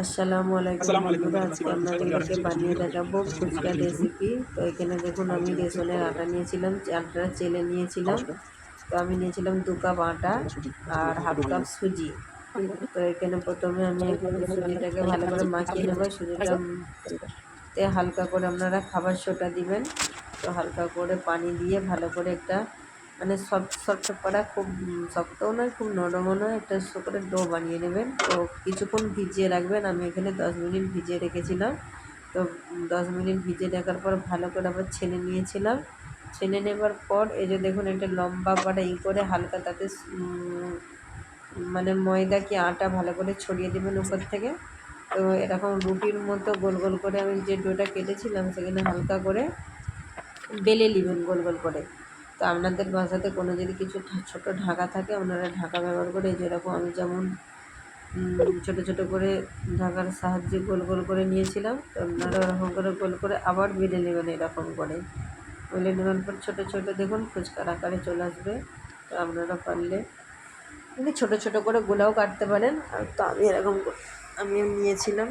আসসালামু আলাইকুম। বন্ধুরা আজকে আপনাদেরকে বানিয়ে দেখাবো ফুচকা রেসিপি তো এখানে দেখুন আমি রেশনের আটা নিয়েছিলাম আটা চেলে নিয়েছিলাম। তো আমি নিয়েছিলাম দু কাপ আটা আর হাফ কাপ সুজি। তো এখানে প্রথমে আমি সুজিটাকে ভালো করে মাখিয়ে নেব। সুজিটা তে হালকা করে আপনারা খাবার সোটা দিবেন। তো হালকা করে পানি দিয়ে ভালো করে একটা মানে সফট সফট করা খুব শক্তও নয়, খুব নরমও নয়। একটা করে ডো বানিয়ে নেবেন। তো কিছুক্ষণ ভিজিয়ে রাখবেন। আমি এখানে দশ মিনিট ভিজিয়ে রেখেছিলাম। তো দশ মিনিট ভিজিয়ে রাখার পর ভালো করে আবার ছেনে নিয়েছিলাম। ছেনে নেবার পর এই যে দেখুন একটা লম্বা পাটা ই করে হালকা তাতে মানে ময়দা কি আটা ভালো করে ছড়িয়ে দেবেন উপর থেকে। তো এরকম রুটির মতো গোল গোল করে আমি যে ডোটা কেটেছিলাম, সেখানে হালকা করে বেলে নেবেন গোল গোল করে। তো আপনাদের বাসাতে কোনো যদি কিছু ছোট ঢাকা থাকে আপনারা ঢাকা ব্যবহার করে যেরকম আমি যেমন ছোট ছোট করে ঢাকার সাহায্যে গোল গোল করে নিয়েছিলাম, তো আপনারা ওরকম করে গোল করে আবার বেলে নেবেন এরকম করে। বেলে নেওয়ার পর ছোটো ছোটো দেখুন, ফুচকার আকারে চলে আসবে, তো আপনারা পারলে মানে ছোটো ছোটো করে গোলাও কাটতে পারেন, আর তো আমি এরকম আমি নিয়েছিলাম,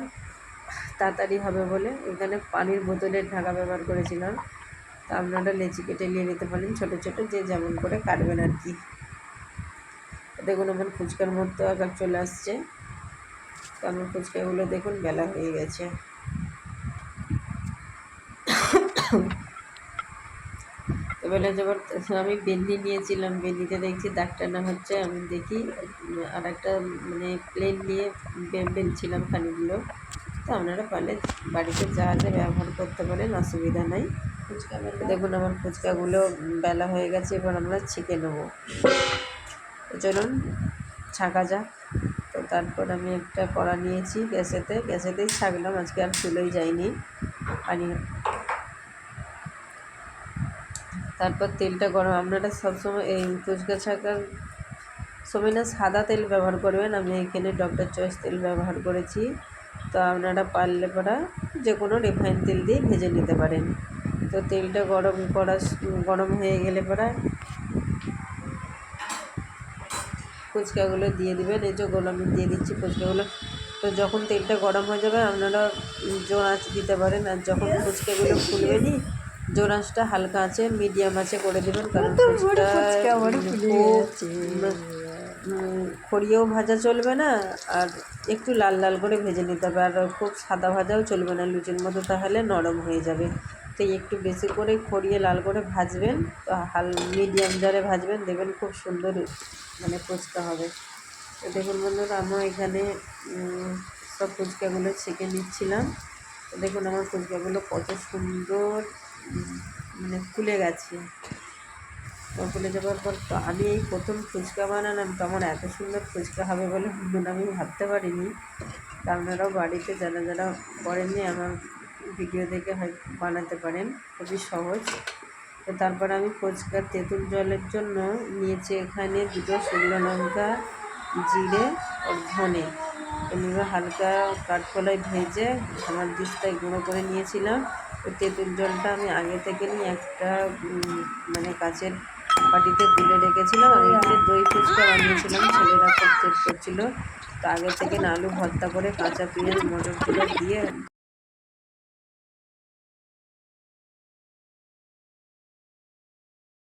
তাড়াতাড়ি হবে বলে। এখানে পানির বোতলের ঢাকা ব্যবহার করেছিলাম। তা আপনারা লেচি কেটে নিয়ে নিতে পারেন ছোটো ছোটো, যে যেমন করে কাটবেন আর কি। দেখুন আমার ফুচকার মতো আকার চলে আসছে। তো আমার ফুচকাগুলো দেখুন, বেলা হয়ে গেছে। বেলা যাবার আমি বেন্দি নিয়েছিলাম বেন্দিতে দেখছি দাগটা না হচ্ছে, আমি দেখি, আর একটা মানে প্লেন নিয়ে বেলছিলাম খানিগুলো তো আপনারা পারলে বাড়িতে যা যা ব্যবহার করতে পারেন, অসুবিধা নাই। দেখুন আমার ফুচকাগুলো বেলা হয়ে গেছে, এবার আমরা ছেঁকে নেব। চলুন, ছাঁকা যাক। তো তারপর আমি একটা কড়া নিয়েছি গ্যাসেতে। গ্যাসেতেই ছাঁকলাম, আজকে আর চুলোই যায়নি। পানি তারপর তেলটা গরম, আপনারা সবসময় এই ফুচকা ছাঁকার সময় না সাদা তেল ব্যবহার করবেন। আমি এখানে ডক্টর চয়েস তেল ব্যবহার করেছি। তো আপনারা পারলে পরা যে কোনো রিফাইন তেল দিয়ে ভেজে নিতে পারেন। তো তেলটা গরম করা গরম হয়ে গেলে পরা ফুচকাগুলো দিয়ে দেবেন। এই যে গোলামি দিয়ে দিচ্ছি ফুচকাগুলো। তো যখন তেলটা গরম হয়ে যাবে আপনারা জোর আঁচ দিতে পারেন। আর যখন ফুচকাগুলো ফুলবেনি জোর আঁচটা হালকা আছে মিডিয়াম আছে করে দেবেন। কারণ ফুচকা খড়িয়েও ভাজা চলবে না আর একটু লাল লাল করে ভেজে নিতে হবে। আর খুব সাদা ভাজাও চলবে না। লুচির মতো তাহলে নরম হয়ে যাবে। তো একটু বেশি করে খড়িয়ে লাল করে ভাজবেন তো হাল, মিডিয়াম জারে ভাজবেন, দেখবেন খুব সুন্দর মানে ফুচকা হবে। তো দেখুন বন্ধুরা আমরা এখানে সব ফুচকাগুলো ছেঁকে নিচ্ছিলাম। তো দেখুন আমার ফুচকাগুলো কত সুন্দর মানে ফুলে গেছে। ফুলে যাওয়ার পর তো আমি এই প্রথম ফুচকা বানালাম, তো আমার এত সুন্দর ফুচকা হবে বলে আমি ভাবতে পারিনি। আপনারাও বাড়িতে যারা যারা করেননি, আমার ভিডিও দেখে হয়, বানাতে পারেন। খুবই সহজ। তো তারপর আমি ফুচকার তেঁতুল জলের জন্য নিয়েছি এখানে দুটো শুকনো লঙ্কা, জিরে ও ধনে। এগুলো হালকা কাঠকলায় ভেজে আমার দিস্তায় গুঁড়ো করে নিয়েছিলাম। তো তেঁতুল জলটা আমি আগে থেকে নিয়ে একটা মানে কাচের বাটিতে তুলে রেখেছিলাম। আমি এখানে দই ফুচকা বানিয়েছিলাম, ছেলেরা খুব চেক করছিল। তো আগে থেকে আলু ভর্তা করে কাঁচা পেঁয়াজ মটরগুলো দিয়ে